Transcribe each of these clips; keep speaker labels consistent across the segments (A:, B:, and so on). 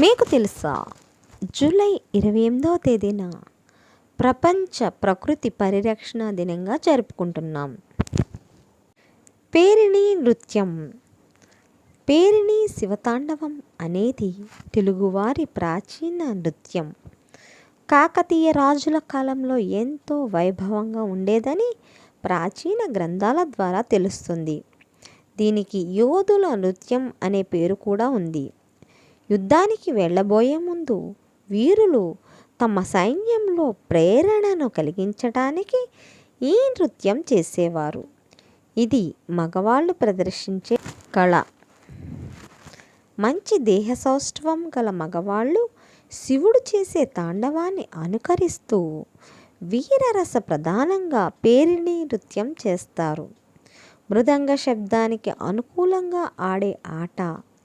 A: మీకు తెలుసా? జూలై ఇరవై ఎనిమిదవ తేదీన ప్రపంచ ప్రకృతి పరిరక్షణ దినంగా జరుపుకుంటున్నాం. పేరిణి నృత్యం. పేరిణి శివతాండవం అనేది తెలుగువారి ప్రాచీన నృత్యం. కాకతీయ రాజుల కాలంలో ఎంతో వైభవంగా ఉండేదని ప్రాచీన గ్రంథాల ద్వారా తెలుస్తుంది. దీనికి యోధుల నృత్యం అనే పేరు కూడా ఉంది. యుద్ధానికి వెళ్ళబోయే ముందు వీరులు తమ సైన్యంలో ప్రేరణను కలిగించడానికి ఈ నృత్యం చేసేవారు. ఇది మగవాళ్ళు ప్రదర్శించే కళ. మంచి దేహ సౌష్ఠవం గల మగవాళ్ళు శివుడు చేసే తాండవాన్ని అనుకరిస్తూ వీరరస ప్రధానంగా పేరిణి నృత్యం చేస్తారు. మృదంగ శబ్దానికి అనుకూలంగా ఆడే ఆట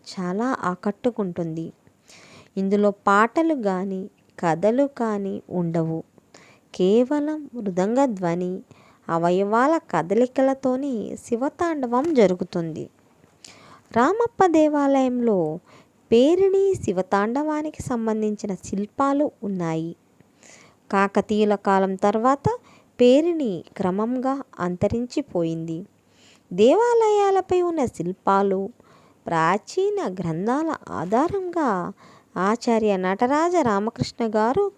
A: చాలా ఆకట్టుకుంటుంది. ఇందులో పాటలు కానీ కథలు కానీ ఉండవు. కేవలం మృదంగ ధ్వని అవయవాల కదలికలతోనే శివతాండవం జరుగుతుంది. రామప్ప దేవాలయంలో పేరిణి శివతాండవానికి సంబంధించిన శిల్పాలు ఉన్నాయి. కాకతీయుల కాలం తర్వాత పేరిణి క్రమంగా అంతరించిపోయింది. దేవాలయాలపై ఉన్న శిల్పాలు ప్రాచీన గ్రంథాల ఆధారంగా ఆచార్య నటరాజ రామకృష్ణ గారు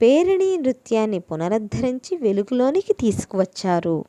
A: పేరిణి నృత్యాన్ని పునరుద్ధరించి వెలుగులోనికి తీసుకువచ్చారు.